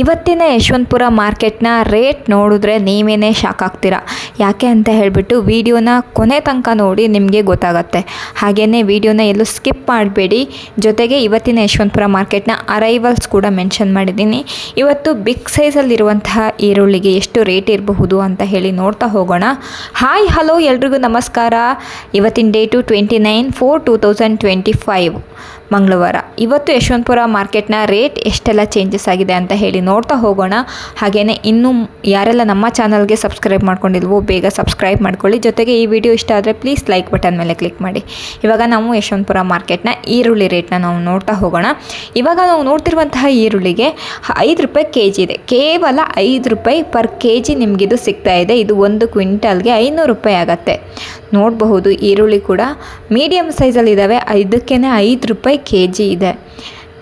ಇವತ್ತಿನ ಯಶವಂತಪುರ ಮಾರ್ಕೆಟ್ನ ರೇಟ್ ನೋಡಿದ್ರೆ ನೀವೇನೇ ಶಾಕ್ ಆಗ್ತೀರಾ? ಯಾಕೆ ಅಂತ ಹೇಳಿಬಿಟ್ಟು ವಿಡಿಯೋನ ಕೊನೆ ತನಕ ನೋಡಿ ನಿಮಗೆ ಗೊತ್ತಾಗತ್ತೆ. ಹಾಗೆಯೇ ವಿಡಿಯೋನ ಎಲ್ಲೂ ಸ್ಕಿಪ್ ಮಾಡಬೇಡಿ. ಜೊತೆಗೆ ಇವತ್ತಿನ ಯಶವಂತಪುರ ಮಾರ್ಕೆಟ್ನ ಅರೈವಲ್ಸ್ ಕೂಡ ಮೆನ್ಷನ್ ಮಾಡಿದ್ದೀನಿ. ಇವತ್ತು ಬಿಗ್ ಸೈಜಲ್ಲಿರುವಂತಹ ಈರುಳ್ಳಿಗೆ ಎಷ್ಟು ರೇಟ್ ಇರಬಹುದು ಅಂತ ಹೇಳಿ ನೋಡ್ತಾ ಹೋಗೋಣ. ಹಾಯ್ ಹಲೋ ಎಲ್ರಿಗೂ ನಮಸ್ಕಾರ. ಇವತ್ತಿನ ಡೇಟು ಟ್ವೆಂಟಿ ನೈನ್ ಫೋರ್ ಮಂಗಳವಾರ. ಇವತ್ತು ಯಶವಂತಪುರ ಮಾರ್ಕೆಟ್ನ ರೇಟ್ ಎಷ್ಟೆಲ್ಲ ಚೇಂಜಸ್ ಆಗಿದೆ ಅಂತ ಹೇಳಿ ನೋಡ್ತಾ ಹೋಗೋಣ. ಹಾಗೆಯೇ ಇನ್ನೂ ಯಾರೆಲ್ಲ ನಮ್ಮ ಚಾನಲ್ಗೆ ಸಬ್ಸ್ಕ್ರೈಬ್ ಮಾಡ್ಕೊಂಡಿಲ್ವೋ ಬೇಗ ಸಬ್ಸ್ಕ್ರೈಬ್ ಮಾಡ್ಕೊಳ್ಳಿ. ಜೊತೆಗೆ ಈ ವಿಡಿಯೋ ಇಷ್ಟ ಆದರೆ ಪ್ಲೀಸ್ ಲೈಕ್ ಬಟನ್ ಮೇಲೆ ಕ್ಲಿಕ್ ಮಾಡಿ. ಇವಾಗ ನಾವು ಯಶವಂತಪುರ ಮಾರ್ಕೆಟ್ನ ಈರುಳ್ಳಿ ರೇಟ್ನ ನಾವು ನೋಡ್ತಾ ಹೋಗೋಣ. ಇವಾಗ ನಾವು ನೋಡ್ತಿರುವಂತಹ ಈರುಳ್ಳಿಗೆ ಐದು ರೂಪಾಯಿ ಕೆ ಜಿ ಇದೆ. ಕೇವಲ ಐದು ರೂಪಾಯಿ ಪರ್ ಕೆ ಜಿ ನಿಮಗಿದು ಸಿಗ್ತಾ ಇದೆ. ಇದು ಒಂದು ಕ್ವಿಂಟಲ್ಗೆ ಐನೂರು ರೂಪಾಯಿ ಆಗುತ್ತೆ. ನೋಡಬಹುದು ಈರುಳ್ಳಿ ಕೂಡ ಮೀಡಿಯಮ್ ಸೈಜಲ್ಲಿದ್ದಾವೆ ಇದಕ್ಕೇ ಐದು ರೂಪಾಯಿ ಕೆ ಜಿ ಇದೆ.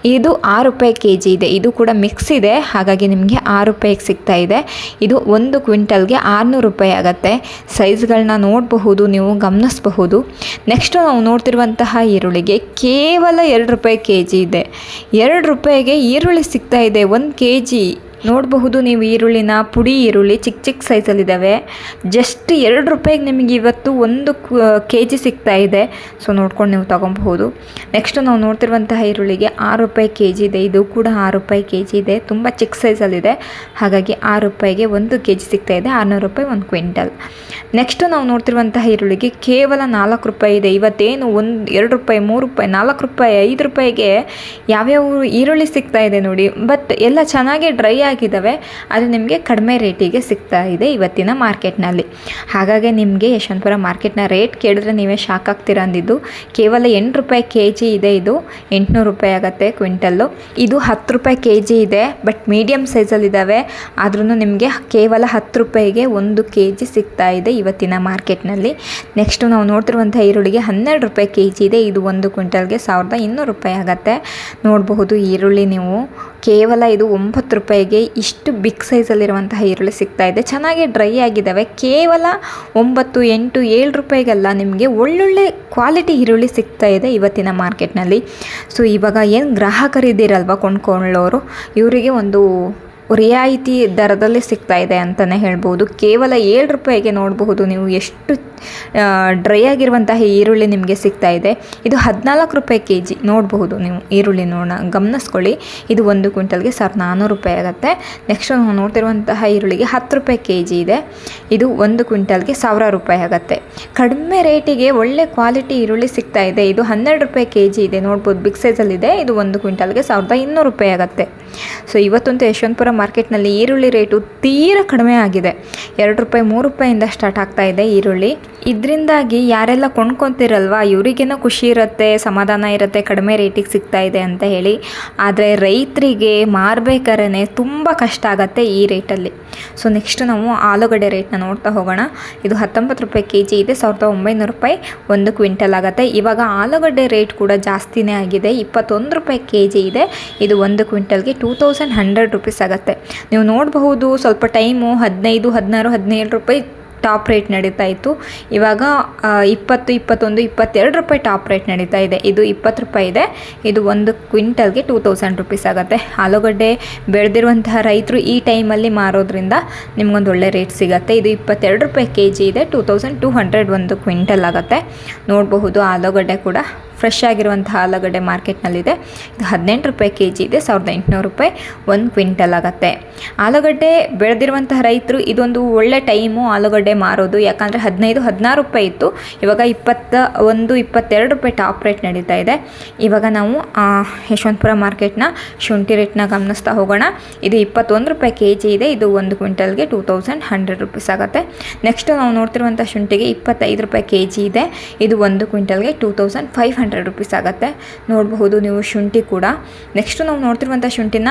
ಇದು ಆರು ರೂಪಾಯಿ ಕೆ ಜಿ ಇದೆ. ಇದು ಕೂಡ ಮಿಕ್ಸ್ ಇದೆ. ಹಾಗಾಗಿ ನಿಮಗೆ ಆರು ರೂಪಾಯಿಗೆ ಸಿಗ್ತಾ ಇದೆ. ಇದು ಒಂದು ಕ್ವಿಂಟಲ್ಗೆ ಆರುನೂರು ರೂಪಾಯಿ ಆಗುತ್ತೆ. ಸೈಜ್ಗಳನ್ನ ನೋಡಬಹುದು, ನೀವು ಗಮನಿಸಬಹುದು. ನೆಕ್ಸ್ಟು ನಾವು ನೋಡ್ತಿರುವಂತಹ ಈರುಳ್ಳಿಗೆ ಕೇವಲ ಎರಡು ರೂಪಾಯಿ ಕೆ ಜಿ ಇದೆ. ಎರಡು ರೂಪಾಯಿಗೆ ಈರುಳ್ಳಿ ಸಿಗ್ತಾ ಇದೆ. ಒಂದು ಕೆ ಜಿ ನೋಡಬಹುದು ನೀವು ಈರುಳ್ಳಿನ ಪುಡಿ ಈರುಳ್ಳಿ ಚಿಕ್ಕ ಚಿಕ್ಕ ಸೈಜಲ್ಲಿದ್ದಾವೆ. ಜಸ್ಟ್ ಎರಡು ರೂಪಾಯಿಗೆ ನಿಮಗೆ ಇವತ್ತು ಒಂದು ಕೆ ಜಿ ಸಿಗ್ತಾ ಇದೆ. ಸೊ ನೋಡ್ಕೊಂಡು ನೀವು ತೊಗೊಬಹುದು. ನೆಕ್ಸ್ಟ್ ನಾವು ನೋಡ್ತಿರುವಂತಹ ಈರುಳ್ಳಿಗೆ ಆರು ರೂಪಾಯಿ ಕೆ ಜಿ ಇದೆ. ಇದು ಕೂಡ ಆರು ರೂಪಾಯಿ ಕೆ ಜಿ ಇದೆ. ತುಂಬ ಚಿಕ್ಕ ಸೈಜಲ್ಲಿದೆ. ಹಾಗಾಗಿ ಆರು ರೂಪಾಯಿಗೆ ಒಂದು ಕೆ ಜಿ ಸಿಗ್ತಾ ಇದೆ. ಆರುನೂರು ರೂಪಾಯಿ ಒಂದು ಕ್ವಿಂಟಲ್. ನೆಕ್ಸ್ಟು ನಾವು ನೋಡ್ತಿರುವಂತಹ ಈರುಳ್ಳಿಗೆ ಕೇವಲ ನಾಲ್ಕು ರೂಪಾಯಿ ಇದೆ. ಇವತ್ತೇನು ಒಂದು, ಎರಡು ರೂಪಾಯಿ, ಮೂರು ರೂಪಾಯಿ, ನಾಲ್ಕು ರೂಪಾಯಿ, ಐದು ರೂಪಾಯಿಗೆ ಯಾವ್ಯಾವ ಈರುಳ್ಳಿ ಸಿಗ್ತಾ ಇದೆ ನೋಡಿ. ಬಟ್ ಎಲ್ಲ ಚೆನ್ನಾಗಿ ಡ್ರೈ ಆಗಿದ್ದಾವೆ. ಅದು ನಿಮಗೆ ಕಡಿಮೆ ರೇಟಿಗೆ ಸಿಗ್ತಾ ಇದೆ ಇವತ್ತಿನ ಮಾರ್ಕೆಟ್ನಲ್ಲಿ ಹಾಗಾಗಿ ನಿಮಗೆ ಯಶವಂತಪುರ ಮಾರ್ಕೆಟ್ನ ರೇಟ್ ಕೇಳಿದ್ರೆ ನೀವೇ ಶಾಕ್ ಆಗ್ತೀರಾ ಅಂದಿದ್ದು. ಕೇವಲ ಎಂಟು ರೂಪಾಯಿ ಕೆ ಜಿ ಇದೆ ಇದು. ಎಂಟುನೂರು ರೂಪಾಯಿ ಆಗುತ್ತೆ ಕ್ವಿಂಟಲ್ಲು. ಇದು ಹತ್ತು ರೂಪಾಯಿ ಕೆ ಜಿ ಇದೆ ಬಟ್ ಮೀಡಿಯಮ್ ಸೈಜಲ್ಲಿದ್ದಾವೆ ಆದ್ರೂ ನಿಮಗೆ ಕೇವಲ ಹತ್ತು ರೂಪಾಯಿಗೆ ಒಂದು ಕೆ ಜಿ ಸಿಗ್ತಾ ಇದೆ ಇವತ್ತಿನ ಮಾರ್ಕೆಟ್ನಲ್ಲಿ. ನೆಕ್ಸ್ಟು ನಾವು ನೋಡ್ತಿರುವಂಥ ಈರುಳ್ಳಿಗೆ ಹನ್ನೆರಡು ರೂಪಾಯಿ ಕೆ ಜಿ ಇದೆ. ಇದು ಒಂದು ಕ್ವಿಂಟಲ್ಗೆ ಸಾವಿರದ ಇನ್ನೂರು ರೂಪಾಯಿ ಆಗುತ್ತೆ. ನೋಡಬಹುದು ಈರುಳ್ಳಿ ನೀವು. ಕೇವಲ ಇದು ಒಂಬತ್ತು ರೂಪಾಯಿಗೆ ಇಷ್ಟು ಬಿಗ್ ಸೈಜಲ್ಲಿರುವಂತಹ ಈರುಳ್ಳಿ ಸಿಗ್ತಾ ಇದೆ. ಚೆನ್ನಾಗಿ ಡ್ರೈ ಆಗಿದ್ದಾವೆ. ಕೇವಲ ಒಂಬತ್ತು, ಎಂಟು, ಏಳು ರೂಪಾಯಿಗೆಲ್ಲ ನಿಮಗೆ ಒಳ್ಳೊಳ್ಳೆ ಕ್ವಾಲಿಟಿ ಈರುಳ್ಳಿ ಸಿಗ್ತಾ ಇದೆ ಇವತ್ತಿನ ಮಾರ್ಕೆಟ್ನಲ್ಲಿ. ಸೊ ಇವಾಗ ಏನು ಗ್ರಾಹಕರಿದ್ದೀರಲ್ವ ಕೊಂಡ್ಕೊಳ್ಳೋರು? ಇವರಿಗೆ ಒಂದು ರಿಯಾಯಿತಿ ದರದಲ್ಲಿ ಸಿಗ್ತಾ ಇದೆ ಅಂತಲೇ ಹೇಳ್ಬೋದು. ಕೇವಲ ಏಳು ರೂಪಾಯಿಗೆ ನೋಡಬಹುದು ನೀವು ಎಷ್ಟು ಡ್ರೈ ಆಗಿರುವಂತಹ ಈರುಳ್ಳಿ ನಿಮಗೆ ಸಿಗ್ತಾ ಇದೆ. ಇದು ಹದಿನಾಲ್ಕು ರೂಪಾಯಿ ಕೆ ಜಿ ನೋಡಬಹುದು ನೀವು ಈರುಳ್ಳಿ ನೋಡೋಣ, ಗಮನಿಸ್ಕೊಳ್ಳಿ. ಇದು ಒಂದು ಕ್ವಿಂಟಲ್ಗೆ ಸಾವಿರದ ನಾನ್ನೂರು ರೂಪಾಯಿ ಆಗುತ್ತೆ. ನೆಕ್ಸ್ಟ್ ನಾವು ನೋಡ್ತಿರುವಂತಹ ಈರುಳ್ಳಿಗೆ ಹತ್ತು ರೂಪಾಯಿ ಕೆ ಜಿ ಇದೆ. ಇದು ಒಂದು ಕ್ವಿಂಟಲ್ಗೆ ಸಾವಿರ ರೂಪಾಯಿ ಆಗುತ್ತೆ. ಕಡಿಮೆ ರೇಟಿಗೆ ಒಳ್ಳೆ ಕ್ವಾಲಿಟಿ ಈರುಳ್ಳಿ ಸಿಗ್ತಾ ಇದೆ. ಇದು ಹನ್ನೆರಡು ರೂಪಾಯಿ ಕೆ ಜಿ ಇದೆ. ನೋಡ್ಬೋದು, ಬಿಗ್ ಸೈಜಲ್ಲಿದೆ ಇದು ಒಂದು ಕ್ವಿಂಟಲ್ಗೆ ಸಾವಿರದ ಇನ್ನೂರು ರೂಪಾಯಿ ಆಗುತ್ತೆ. ಸೊ, ಇವತ್ತಂತೂ ಯಶವಂತಪುರ ಮಾರ್ಕೆಟ್ನಲ್ಲಿ ಈರುಳ್ಳಿ ರೇಟು ತೀರ ಕಡಿಮೆ ಆಗಿದೆ. ಎರಡು ರೂಪಾಯಿ, ಮೂರು ರೂಪಾಯಿಂದ ಸ್ಟಾರ್ಟ್ ಆಗ್ತಾ ಇದೆ ಈರುಳ್ಳಿ. ಇದರಿಂದಾಗಿ ಯಾರೆಲ್ಲ ಕೊಂಡ್ಕೊತಿರಲ್ವ, ಇವರಿಗೇನೋ ಖುಷಿ ಇರುತ್ತೆ, ಸಮಾಧಾನ ಇರುತ್ತೆ, ಕಡಿಮೆ ರೇಟಿಗೆ ಸಿಗ್ತಾ ಇದೆ ಅಂತ ಹೇಳಿ. ಆದರೆ ರೈತರಿಗೆ ಮಾರಬೇಕಾರೇ ತುಂಬ ಕಷ್ಟ ಆಗುತ್ತೆ ಈ ರೇಟಲ್ಲಿ. ಸೊ ನೆಕ್ಸ್ಟ್ ನಾವು ಆಲೂಗಡ್ಡೆ ರೇಟ್ನ ನೋಡ್ತಾ ಹೋಗೋಣ. ಇದು ಹತ್ತೊಂಬತ್ತು ರೂಪಾಯಿ ಕೆ ಜಿ ಇದೆ, ಸಾವಿರದ ಒಂಬೈನೂರು ರೂಪಾಯಿ ಒಂದು ಕ್ವಿಂಟಲ್ ಆಗುತ್ತೆ. ಇವಾಗ ಆಲೂಗಡ್ಡೆ ರೇಟ್ ಕೂಡ ಜಾಸ್ತಿನೇ ಆಗಿದೆ, ಇಪ್ಪತ್ತೊಂದು ರೂಪಾಯಿ ಕೆ ಜಿ ಇದೆ. ಇದು ಒಂದು ಕ್ವಿಂಟಲ್ಗೆ ಟೂ ತೌಸಂಡ್ ಹಂಡ್ರೆಡ್ ರುಪೀಸ್ ಆಗುತ್ತೆ. ನೀವು ನೋಡಬಹುದು ಸ್ವಲ್ಪ ಟೈಮು ಹದಿನೈದು, ಹದಿನಾರು, ಹದಿನೇಳು ರೂಪಾಯಿ ಟಾಪ್ ರೇಟ್ ನಡೀತಾ ಇತ್ತು. ಇವಾಗ ಇಪ್ಪತ್ತು, ಇಪ್ಪತ್ತೊಂದು, ಇಪ್ಪತ್ತೆರಡು ರೂಪಾಯಿ ಟಾಪ್ ರೇಟ್ ನಡೀತಾ ಇದೆ. ಇದು ಇಪ್ಪತ್ತು ರೂಪಾಯಿ ಇದೆ. ಇದು ಒಂದು ಕ್ವಿಂಟಲ್ಗೆ ಟೂ ತೌಸಂಡ್ ರುಪೀಸ್ ಆಗುತ್ತೆ. ಆಲೂಗಡ್ಡೆ ಬೆಳೆದಿರುವಂತಹ ರೈತರು ಈ ಟೈಮಲ್ಲಿ ಮಾರೋದ್ರಿಂದ ನಿಮ್ಗೊಂದು ಒಳ್ಳೆ ರೇಟ್ ಸಿಗುತ್ತೆ. ಇದು ಇಪ್ಪತ್ತೆರಡು ರೂಪಾಯಿ ಕೆ ಜಿ ಇದೆ. ಟೂ ತೌಸಂಡ್ ಟೂ ಹಂಡ್ರೆಡ್ ಒಂದು ಕ್ವಿಂಟಲ್ ಆಗುತ್ತೆ. ನೋಡಬಹುದು ಆಲೂಗಡ್ಡೆ ಕೂಡ. ಫ್ರೆಶ್ ಆಗಿರುವಂತಹ ಆಲೂಗಡ್ಡೆ ಮಾರ್ಕೆಟ್ನಲ್ಲಿದೆ. ಇದು ಹದಿನೆಂಟು ರೂಪಾಯಿ ಕೆ ಜಿ ಇದೆ, ಸಾವಿರದ ಎಂಟುನೂರು ರೂಪಾಯಿ ಒಂದು ಕ್ವಿಂಟಲ್ ಆಗುತ್ತೆ. ಆಲೂಗಡ್ಡೆ ಬೆಳೆದಿರುವಂತಹ ರೈತರು ಇದೊಂದು ಒಳ್ಳೆ ಟೈಮು ಆಲೂಗಡ್ಡೆ ಮಾರೋದು. ಯಾಕಂದರೆ ಹದಿನೈದು, ಹದಿನಾರು ರೂಪಾಯಿ ಇತ್ತು. ಇವಾಗ ಇಪ್ಪತ್ತ ಒಂದು, ಇಪ್ಪತ್ತೆರಡು ರೂಪಾಯಿ ಟಾಪ್ ರೇಟ್ ನಡೀತಾ ಇದೆ. ಇವಾಗ ನಾವು ಯಶವಂತಪುರ ಮಾರ್ಕೆಟ್ನ ಶುಂಠಿ ರೇಟ್ನ ಗಮನಿಸ್ತಾ ಹೋಗೋಣ. ಇದು ಇಪ್ಪತ್ತೊಂದು ರೂಪಾಯಿ ಕೆ ಜಿ ಇದೆ. ಇದು ಒಂದು ಕ್ವಿಂಟಲ್ಗೆ ಟೂ ತೌಸಂಡ್ ಹಂಡ್ರೆಡ್ ರುಪೀಸ್ ಆಗುತ್ತೆ. ನೆಕ್ಸ್ಟ್ ನಾವು ನೋಡ್ತಿರುವಂಥ ಶುಂಠಿಗೆ ಇಪ್ಪತ್ತೈದು ರೂಪಾಯಿ ಕೆ ಜಿ ಇದೆ. ಇದು ಒಂದು ಕ್ವಿಂಟಲ್ಗೆ two thousand five hundred hundred rupees ಆಗುತ್ತೆ. ನೋಡಬಹುದು ನೀವು ಶುಂಠಿ ಕೂಡ. ನೆಕ್ಸ್ಟು ನಾವು ನೋಡ್ತಿರುವಂಥ ಶುಂಠಿನ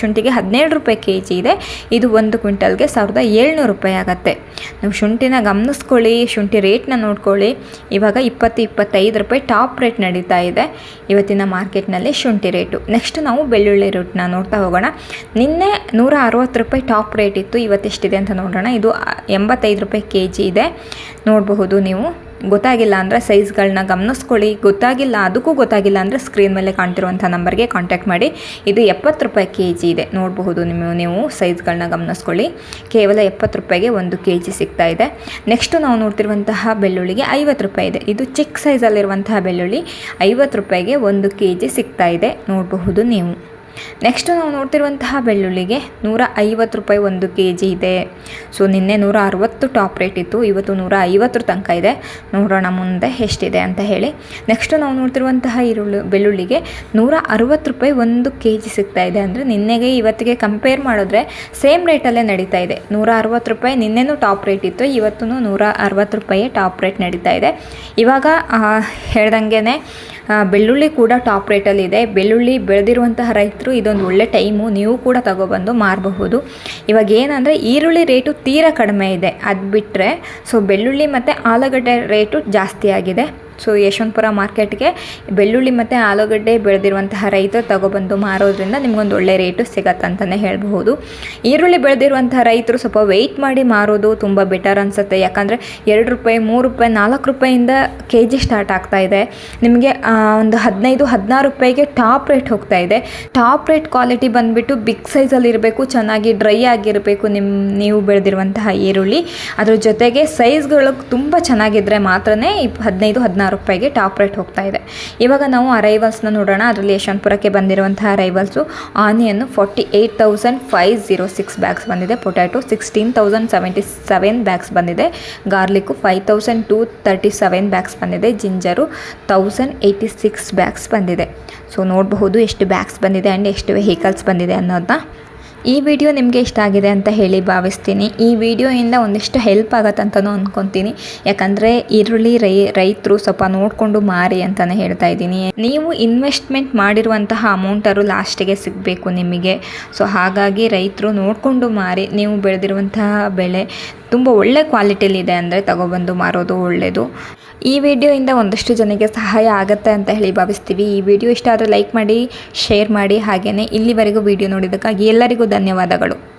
ಶುಂಠಿಗೆ ಹದಿನೇಳು ರೂಪಾಯಿ ಕೆ ಜಿ ಇದೆ. ಇದು ಒಂದು ಕ್ವಿಂಟಲ್ಗೆ ಸಾವಿರದ ಏಳ್ನೂರು ರೂಪಾಯಿ ಆಗುತ್ತೆ. ನೀವು ಶುಂಠಿನ ಗಮನಿಸ್ಕೊಳ್ಳಿ, ಶುಂಠಿ ರೇಟ್ನ ನೋಡ್ಕೊಳ್ಳಿ. ಇವಾಗ ಇಪ್ಪತ್ತು, ಇಪ್ಪತ್ತೈದು ರೂಪಾಯಿ ಟಾಪ್ ರೇಟ್ ನಡೀತಾ ಇದೆ. ಇವತ್ತಿನ ಮಾರ್ಕೆಟ್ನಲ್ಲಿ ಶುಂಠಿ ರೇಟು. ನೆಕ್ಸ್ಟ್ ನಾವು ಬೆಳ್ಳುಳ್ಳಿ ರೇಟ್ನ ನೋಡ್ತಾ ಹೋಗೋಣ. ನಿನ್ನೆ ನೂರ ಅರವತ್ತು ರೂಪಾಯಿ ಟಾಪ್ ರೇಟ್ ಇತ್ತು, ಇವತ್ತೆಷ್ಟಿದೆ ಅಂತ ನೋಡೋಣ. ಇದು ಎಂಬತ್ತೈದು ರೂಪಾಯಿ ಕೆ ಜಿ ಇದೆ. ನೋಡಬಹುದು ನೀವು. ಗೊತ್ತಾಗಿಲ್ಲ ಅಂದರೆ ಸೈಜ್ಗಳನ್ನ ಗಮನಿಸ್ಕೊಳ್ಳಿ. ಗೊತ್ತಾಗಿಲ್ಲ, ಅದಕ್ಕೂ ಗೊತ್ತಾಗಿಲ್ಲ ಅಂದರೆ ಸ್ಕ್ರೀನ್ ಮೇಲೆ ಕಾಣ್ತಿರುವಂಥ ನಂಬರ್ಗೆ ಕಾಂಟ್ಯಾಕ್ಟ್ ಮಾಡಿ. ಇದು ಎಪ್ಪತ್ತು ರೂಪಾಯಿ ಕೆ ಜಿ ಇದೆ. ನೋಡಬಹುದು ನಿಮ್ಮ ನೀವು ಸೈಜ್ಗಳನ್ನ ಗಮನಿಸ್ಕೊಳ್ಳಿ. ಕೇವಲ ಎಪ್ಪತ್ತು ರೂಪಾಯಿಗೆ ಒಂದು ಕೆ ಜಿ ಸಿಗ್ತಾ ಇದೆ. ನೆಕ್ಸ್ಟು ನಾವು ನೋಡ್ತಿರುವಂತಹ ಬೆಳ್ಳುಳ್ಳಿಗೆ ಐವತ್ತು ರೂಪಾಯಿ ಇದೆ. ಇದು ಚಿಕ್ಕ ಸೈಜಲ್ಲಿರುವಂತಹ ಬೆಳ್ಳುಳ್ಳಿ. ಐವತ್ತು ರೂಪಾಯಿಗೆ ಒಂದು ಕೆ ಜಿ ಸಿಗ್ತಾ ಇದೆ. ನೋಡಬಹುದು ನೀವು. ನೆಕ್ಸ್ಟ್ ನಾವು ನೋಡ್ತಿರುವಂತಹ ಬೆಳ್ಳುಳ್ಳಿಗೆ ನೂರ ಐವತ್ತು ರೂಪಾಯಿ ಒಂದು ಕೆ ಜಿ ಇದೆ. ಸೊ ನಿನ್ನೆ ನೂರ ಅರವತ್ತು ಟಾಪ್ ರೇಟ್ ಇತ್ತು. ಇವತ್ತು ನೂರ ಐವತ್ತರ ತನಕ ಇದೆ. ನೋಡೋಣ ಮುಂದೆ ಎಷ್ಟಿದೆ ಅಂತ ಹೇಳಿ. ನೆಕ್ಸ್ಟ್ ನಾವು ನೋಡ್ತಿರುವಂತಹ ಈರುಳ್ಳಿ, ಬೆಳ್ಳುಳ್ಳಿಗೆ ನೂರ ಅರವತ್ತು ರೂಪಾಯಿ ಒಂದು ಕೆ ಜಿ ಸಿಗ್ತಾ ಇದೆ. ಅಂದರೆ ನಿನ್ನೆಗೆ ಇವತ್ತಿಗೆ ಕಂಪೇರ್ ಮಾಡಿದ್ರೆ ಸೇಮ್ ರೇಟಲ್ಲೇ ನಡೀತಾ ಇದೆ. ನೂರ ಅರವತ್ತು ರೂಪಾಯಿ ನಿನ್ನೆನೂ ಟಾಪ್ ರೇಟ್ ಇತ್ತು. ಇವತ್ತು ನೂರ ಅರವತ್ತು ರೂಪಾಯಿ ಟಾಪ್ ರೇಟ್ ನಡೀತಾ ಇದೆ. ಇವಾಗ ಹೇಳ್ದಂಗೆ ಬೆಳ್ಳುಳ್ಳಿ ಕೂಡ ಟಾಪ್ ರೇಟಲ್ಲಿದೆ ಬೆಳ್ಳುಳ್ಳಿ ಬೆಳೆದಿರುವಂತಹ ರೈತರು ಇದೊಂದು ಒಳ್ಳೆ ಟೈಮು. ನೀವು ಕೂಡ ತಗೊಬಂದು ಮಾರಬಹುದು. ಇವಾಗ ಏನಂದರೆ ಈರುಳ್ಳಿ ರೇಟು ತೀರಾ ಕಡಿಮೆ ಇದೆ. ಅದು ಬಿಟ್ಟರೆ ಸೊ ಬೆಳ್ಳುಳ್ಳಿ ಮತ್ತು ಆಲೂಗಡ್ಡೆ ರೇಟು ಜಾಸ್ತಿ ಆಗಿದೆ. ಸೊ ಯಶವಂತಪುರ ಮಾರ್ಕೆಟ್ಗೆ ಬೆಳ್ಳುಳ್ಳಿ ಮತ್ತು ಆಲೂಗಡ್ಡೆ ಬೆಳೆದಿರುವಂತಹ ರೈತರು ತಗೊಬಂದು ಮಾರೋದ್ರಿಂದ ನಿಮ್ಗೊಂದು ಒಳ್ಳೆ ರೇಟು ಸಿಗತ್ತೆ ಅಂತಲೇ ಹೇಳಬಹುದು. ಈರುಳ್ಳಿ ಬೆಳೆದಿರುವಂತಹ ರೈತರು ಸ್ವಲ್ಪ ವೆಯ್ಟ್ ಮಾಡಿ ಮಾರೋದು ತುಂಬ ಬೆಟರ್ ಅನಿಸುತ್ತೆ. ಯಾಕಂದರೆ ಎರಡು ರೂಪಾಯಿ, ಮೂರು ರೂಪಾಯಿ, ನಾಲ್ಕು ರೂಪಾಯಿಂದ ಕೆ ಜಿ ಸ್ಟಾರ್ಟ್ ಆಗ್ತಾ ಇದೆ. ನಿಮಗೆ ಒಂದು ಹದಿನೈದು, ಹದಿನಾರು ರೂಪಾಯಿಗೆ ಟಾಪ್ ರೇಟ್ ಹೋಗ್ತಾ ಇದೆ. ಟಾಪ್ ರೇಟ್ ಕ್ವಾಲಿಟಿ ಬಂದುಬಿಟ್ಟು ಬಿಗ್ ಸೈಜಲ್ಲಿ ಇರಬೇಕು, ಚೆನ್ನಾಗಿ ಡ್ರೈ ಆಗಿರಬೇಕು ನಿಮ್ಮ ನೀವು ಬೆಳೆದಿರುವಂತಹ ಈರುಳ್ಳಿ. ಅದ್ರ ಜೊತೆಗೆ ಸೈಜ್ಗಳು ತುಂಬ ಚೆನ್ನಾಗಿದ್ದರೆ ಮಾತ್ರನೇ ಹದಿನೈದು, ಹದಿನಾರು ರೂಪಾಯಿಗೆ ಟಾಪ್ ರೇಟ್ ಹೋಗ್ತಾ ಇದೆ. ಇವಾಗ ನಾವು ಅರೈವಲ್ಸ್ನ ನೋಡೋಣ. ಅದರಲ್ಲಿ ಯಶವಂತಪುರಕ್ಕೆ ಬಂದಿರುವಂತಹ arrivals onion forty eight thousand five zero six bags ಬಂದಿದೆ. Potato sixteen thousand seventy seven bags ಬಂದಿದೆ. Garlic five thousand two thirty seven bags ಬಂದಿದೆ. Ginger thousand eighty six bags ಬಂದಿದೆ. ಸೊ ನೋಡಬಹುದು ಎಷ್ಟು ಬ್ಯಾಗ್ಸ್ ಬಂದಿದೆ ಆ್ಯಂಡ್ ಎಷ್ಟು ವೆಹಿಕಲ್ಸ್ ಬಂದಿದೆ ಅನ್ನೋದನ್ನ. ಈ ವಿಡಿಯೋ ನಿಮಗೆ ಇಷ್ಟ ಆಗಿದೆ ಅಂತ ಹೇಳಿ ಭಾವಿಸ್ತೀನಿ. ಈ ವಿಡಿಯೋಯಿಂದ ಒಂದಿಷ್ಟು ಹೆಲ್ಪ್ ಆಗತ್ತಂತನೂ ಅಂದ್ಕೊತೀನಿ ಯಾಕಂದರೆ ಈರುಳ್ಳಿ ರೈ, ರೈತರು ಸ್ವಲ್ಪ ನೋಡಿಕೊಂಡು ಮಾರಿ ಅಂತಲೇ ಹೇಳ್ತಾ ಇದ್ದೀನಿ. ನೀವು ಇನ್ವೆಸ್ಟ್ಮೆಂಟ್ ಮಾಡಿರುವಂತಹ ಅಮೌಂಟರು ಲಾಸ್ಟಿಗೆ ಸಿಗಬೇಕು ನಿಮಗೆ. ಸೊ ಹಾಗಾಗಿ ರೈತರು ನೋಡಿಕೊಂಡು ಮಾರಿ, ನೀವು ಬೆಳೆದಿರುವಂತಹ ಬೆಳೆ ತುಂಬ ಒಳ್ಳೆ ಕ್ವಾಲಿಟಿಲಿದೆ ಅಂದರೆ ತಗೊಬಂದು ಮಾರೋದು ಒಳ್ಳೆಯದು ಈ ವಿಡಿಯೋಯಿಂದ ಒಂದಷ್ಟು ಜನಕ್ಕೆ ಸಹಾಯ ಆಗುತ್ತೆ ಅಂತ ಹೇಳಿ ಭಾವಿಸ್ತೀವಿ. ಈ ವಿಡಿಯೋ ಇಷ್ಟ ಆದರೆ ಲೈಕ್ ಮಾಡಿ, ಶೇರ್ ಮಾಡಿ ಹಾಗೆಯೇ ಇಲ್ಲಿವರೆಗೂ ವಿಡಿಯೋ ನೋಡಿದ್ದಕ್ಕಾಗಿ ಎಲ್ಲರಿಗೂ ಧನ್ಯವಾದಗಳು.